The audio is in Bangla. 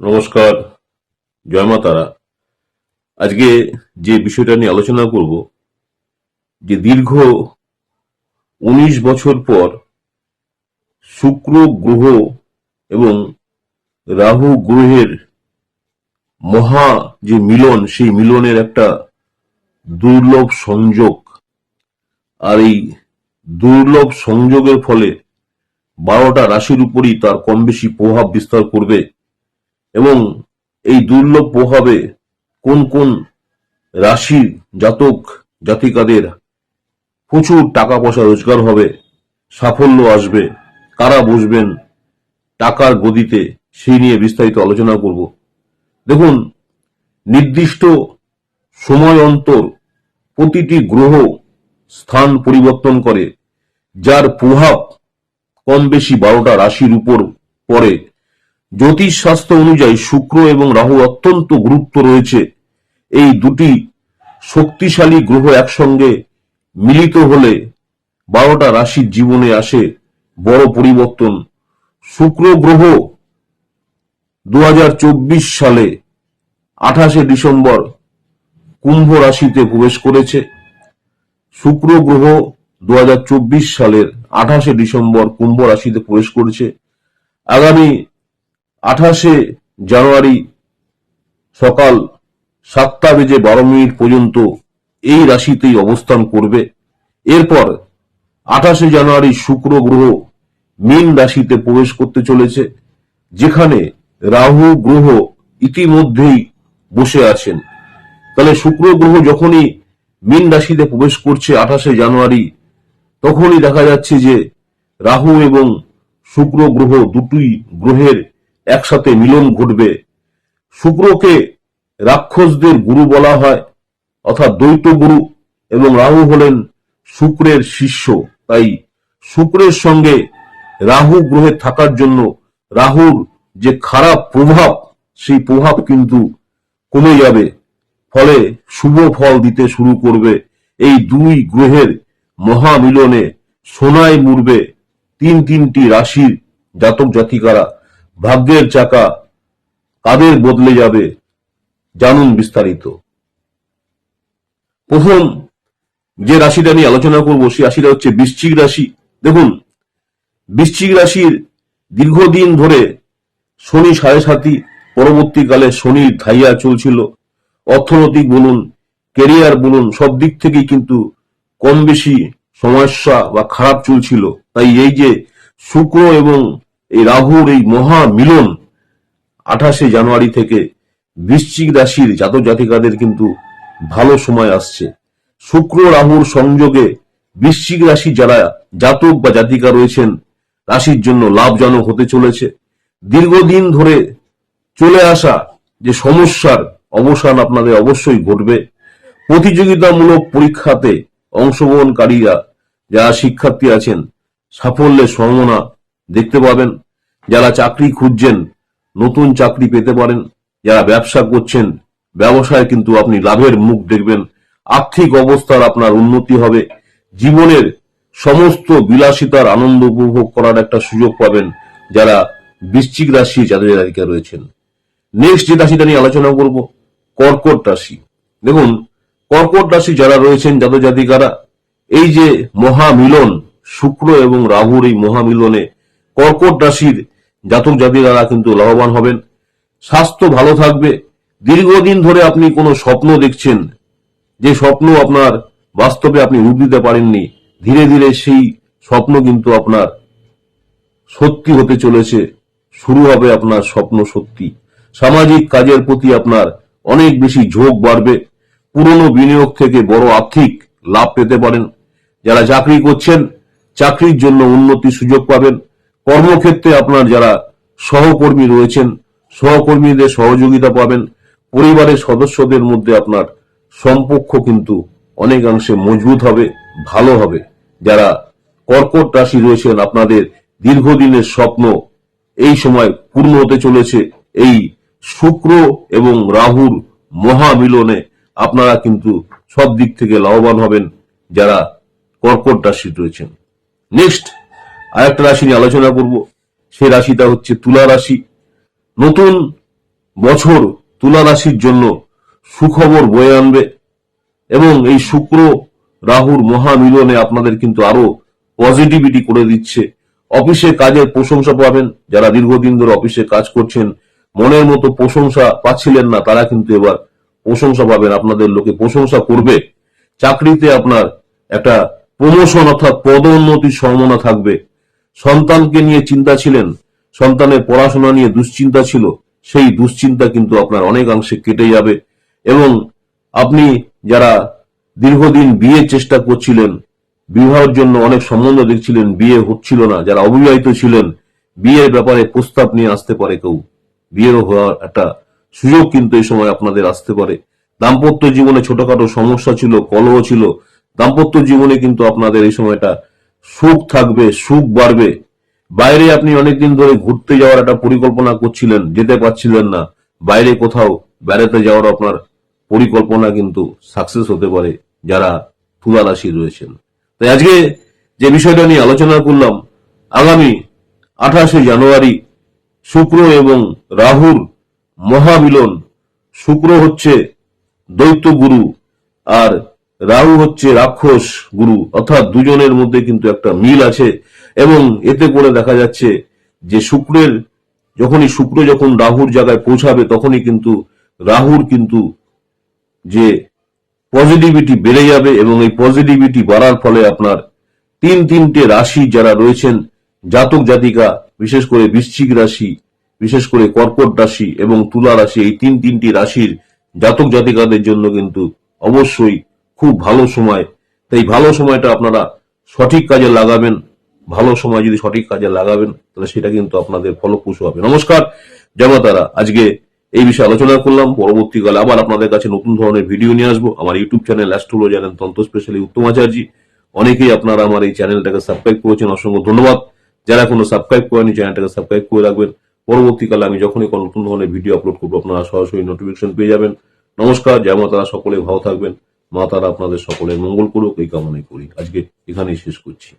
নমস্কার, জয় মা তারা। আজকে যে বিষয়টা নিয়ে আলোচনা করব, যে দীর্ঘ উনিশ বছর পর শুক্র গ্রহ এবং রাহু গ্রহের মহা যে মিলন, সেই মিলনের একটা দুর্লভ সংযোগ। আর এই দুর্লভ সংযোগের ফলে বারোটা রাশির উপরই তার কম বেশি প্রভাব বিস্তার করবে এবং এই দুর্লভ প্রভাবে কোন কোন রাশির জাতক জাতিকাদের প্রচুর টাকা পয়সা রোজগার হবে, সাফল্য আসবে, কারা বসবেন টাকার গদিতে সেই নিয়ে বিস্তারিত আলোচনা করব। দেখুন, নির্দিষ্ট সময় অন্তর প্রতিটি গ্রহ স্থান পরিবর্তন করে, যার প্রভাব কম বেশি বারোটা রাশির উপর পড়ে। জ্যোতিষ শাস্ত্র অনুযায়ী শুক্র এবং রাহু অত্যন্ত গুরুত্ব রয়েছে। এই দুটি শক্তিশালী গ্রহ একসঙ্গে মিলিত হলে বারোটা রাশির জীবনে আসে বড় পরিবর্তন। শুক্র গ্রহ দু হাজার চব্বিশ সালে আঠাশে ডিসেম্বর কুম্ভ রাশিতে প্রবেশ করেছে। শুক্র গ্রহ দু হাজার চব্বিশ সালের আঠাশে ডিসেম্বর কুম্ভ রাশিতে প্রবেশ করেছে। আগামী আঠাশে জানুয়ারি সকাল সাতটা বেজে বারো মিনিট পর্যন্ত এই রাশিতেই অবস্থান করবে। এরপর আঠাশে জানুয়ারি শুক্র গ্রহ মীন রাশিতে প্রবেশ করতে চলেছে, যেখানে রাহু গ্রহ ইতিমধ্যেই বসে আছেন। তাহলে শুক্র গ্রহ যখনই মীন রাশিতে প্রবেশ করছে আঠাশে জানুয়ারি, তখনই দেখা যাচ্ছে যে রাহু এবং শুক্র গ্রহ দুটোই গ্রহের একসাথে মিলন ঘটবে। শুক্রকে রাক্ষসদের গুরু বলা হয়, অর্থাৎ দ্বৈত গুরু এবং রাহু হলেন শুক্রের শিষ্য। তাই শুক্রের সঙ্গে রাহু গ্রহে থাকার জন্য রাহুর যে খারাপ প্রভাব, সেই প্রভাব কিন্তু কমে যাবে। ফলে শুভ ফল দিতে শুরু করবে। এই দুই গ্রহের মহামিলনে সোনায় মুড়বে তিন তিনটি রাশির জাতক জাতিকারা ভাগ্যের চাকা কাদের বদলে যাবে জানুন বিস্তারিত। প্রথম যে রাশিটা নিয়ে আলোচনা করব, সেই রাশিটা হচ্ছে বৃশ্চিক রাশি। দেখুন, বৃশ্চিক রাশির দীর্ঘদিন ধরে শনি সাড়ে সাতি পরবর্তীকালে শনির ধাইয়া চলছিল। অর্থনৈতিক বলুন কেরিয়ার বলুন, সব দিক থেকেই কিন্তু কম বেশি সমস্যা বা খারাপ চলছিল। তাই এই যে শুক্র এবং এই রাহুর এই মহা মিলন আঠাশে জানুয়ারি থেকে বৃশ্চিক রাশির জাতক জাতিকাদের কিন্তু ভালো সময় আসছে। শুক্র রাহুর সংযোগে বৃশ্চিক রাশি যারা জাতক বা জাতিকা রয়েছেন, রাশির জন্য লাভজনক হতে চলেছে। দীর্ঘদিন ধরে চলে আসা যে সমস্যার অবসান আপনাদের অবশ্যই ঘটবে। প্রতিযোগিতামূলক পরীক্ষাতে অংশগ্রহণকারীরা, যারা শিক্ষার্থী আছেন, সাফল্যের সম্ভাবনা দেখতে পাবেন। যারা চাকরি খুঁজছেন, নতুন চাকরি পেতে পারেন, যারা ব্যবসা করছেন, ব্যবসায় কিন্তু আপনি লাভের মুখ দেখবেন, আর্থিক অবস্থার আপনার উন্নতি হবে, জীবনের সমস্ত বিলাসিতার আনন্দ উপভোগ করার একটা সুযোগ পাবেন যারা বৃশ্চিক রাশি যাদের জাতিকা রয়েছেন। নেক্সট যে রাশিটা নিয়ে আলোচনা করব, কর্কট রাশি। দেখুন, কর্কট রাশি যারা রয়েছেন, জাতক জাতিকারা, এই যে মহামিলন, শুক্র এবং রাহুর এই মহামিলনে কর্কট রাশির জাতক জাতিকারা কিন্তু লাভবান হবেন। স্বাস্থ্য ভালো থাকবে। দীর্ঘদিন ধরে আপনি কোনো স্বপ্ন দেখছেন, যে স্বপ্ন আপনার বাস্তবে আপনি রূপ দিতে পারেননি, ধীরে ধীরে সেই স্বপ্ন কিন্তু আপনার সত্যি হতে চলেছে, শুরু হবে আপনার স্বপ্ন সত্যি। সামাজিক কাজের প্রতি আপনার অনেক বেশি ঝোঁক বাড়বে। পুরনো বিনিয়োগ থেকে বড় আর্থিক লাভ পেতে পারেন। যারা চাকরি করছেন, চাকরির জন্য উন্নতি সুযোগ পাবেন। কর্মক্ষেত্রে আপনার যারা সহকর্মী রয়েছেন, সহকর্মীদের সহযোগিতা পাবেন। পরিবারের সদস্যদের মধ্যে আপনার সম্পর্ক কিন্তু অনেকাংশে মজবুত হবে, ভালো হবে। যারা কর্কট রাশি রয়েছেন, আপনাদের দীর্ঘদিনের স্বপ্ন এই সময় পূর্ণ হতে চলেছে। এই শুক্র এবং রাহুর মহামিলনে আপনারা কিন্তু সব দিক থেকে লাভবান হবেন যারা কর্কট রাশি রয়েছেন। নেক্সট আরেকটা রাশি নিয়ে আলোচনা করব, সেই রাশিটা হচ্ছে তুলা রাশি। নতুন বছর তুলা রাশির জন্য সুখবর বয়ে আনবে এবং এই শুক্র রাহুর মহামিলনে আপনাদের কিন্তু আরও পজিটিভিটি করে দিচ্ছে। অফিসে কাজের প্রশংসা পাবেন, যারা দীর্ঘদিন ধরে অফিসে কাজ করছেন, মনের মতো প্রশংসা পাচ্ছিলেন না, তারা কিন্তু এবার প্রশংসা পাবেন, আপনাদের লোকে প্রশংসা করবে। চাকরিতে আপনার একটা প্রমোশন অর্থাৎ পদোন্নতির সম্ভাবনা থাকবে। সন্তানকে নিয়ে চিন্তা ছিলেন, সন্তানের পড়াশোনা নিয়ে দুশ্চিন্তা ছিল, সেই দুশ্চিন্তা কিন্তু আপনার অনেকাংশে কেটে যাবে। এবং আপনি যারা দীর্ঘদিন বিয়ে চেষ্টা করছিলেন, বিবাহের জন্য অনেক সম্বন্ধ দেখছিলেন, বিয়ে হচ্ছিল না, যারা অবিবাহিত ছিলেন, বিয়ের ব্যাপারে প্রস্তাব নিয়ে আসতে পারে কেউ। বিয়েরও হওয়ার একটা সুযোগ কিন্তু এই সময় আপনাদের আসতে পারে। দাম্পত্য জীবনে ছোটখাটো সমস্যা ছিল, কলহ ছিল। দাম্পত্য জীবনে কিন্তু আপনাদের এই সময়টা সুখ থাকবে, সুখ বাড়বে। বাইরে আপনি অনেকদিন ধরে ঘুরতে যাওয়ার একটা পরিকল্পনা করছিলেন, যেতে পারছিলেন না। বাইরে কোথাও বেড়াতে যাওয়ার আপনার পরিকল্পনা কিন্তু সাকসেস হতে পারে যারা তুলা রাশি রয়েছেন। তাই আজকে যে বিষয়টা নিয়ে আলোচনা করলাম, আগামী আঠাশে জানুয়ারি শুক্র এবং রাহুর মহামিলন। শুক্র হচ্ছে দৈত্য গুরু আর রাহু হচ্ছে রাক্ষস গুরু। অর্থাৎ দুজনের মধ্যে কিন্তু একটা মিল আছে এবং এতে করে দেখা যাচ্ছে যে শুক্রের, যখনই শুক্র যখন রাহুর জায়গায় পৌঁছাবে, তখনই কিন্তু রাহুর কিন্তু যে পজিটিভিটি বেড়ে যাবে এবং এই পজিটিভিটি বাড়ার ফলে আপনার তিন তিনটে রাশি যারা রয়েছেন, জাতক জাতিকা, বিশেষ করে বৃশ্চিক রাশি, বিশেষ করে কর্কট রাশি এবং তুলা রাশি, এই তিন তিনটি রাশির জাতক জাতিকাদের জন্য কিন্তু অবশ্যই খুব ভালো সময়। তাই ভালো সময়টা আপনারা সঠিক কাজে লাগাবেন। ভালো সময় যদি সঠিক কাজে লাগাবেন, তাহলে সেটা কিন্তু আপনাদের ফলপ্রসূ হবে। নমস্কার জমাতারা আজকে এই বিষয়ে আলোচনা করলাম। পরবর্তীকালে আবার আপনাদের কাছে নতুন ধরনের ভিডিও নিয়ে আসব। আমার ইউটিউব চ্যানেল অ্যাস্ট্রোলো জানেন তন্ত্র স্পেশালি উত্তম আচার্য অনেকেই আপনারা আমার এই চ্যানেলটাকে সাবস্ক্রাইব করেছেন। অসংখ্য ধন্যবাদ। যারা কোনো সাবস্ক্রাইব করেনি, চ্যানেলটাকে সাবস্ক্রাইব করে রাখবেন। পরবর্তীকালে আমি যখনই কোনো নতুন ধরনের ভিডিও আপলোড করব, আপনারা সরাসরি নোটিফিকেশন পেয়ে যাবেন। নমস্কার জয় মাতারা সকলে ভালো থাকবেন। মা তারা আপনাদের সকলের মঙ্গল করুক এই কামনাই করি। আজকে এখানেই শেষ করছি।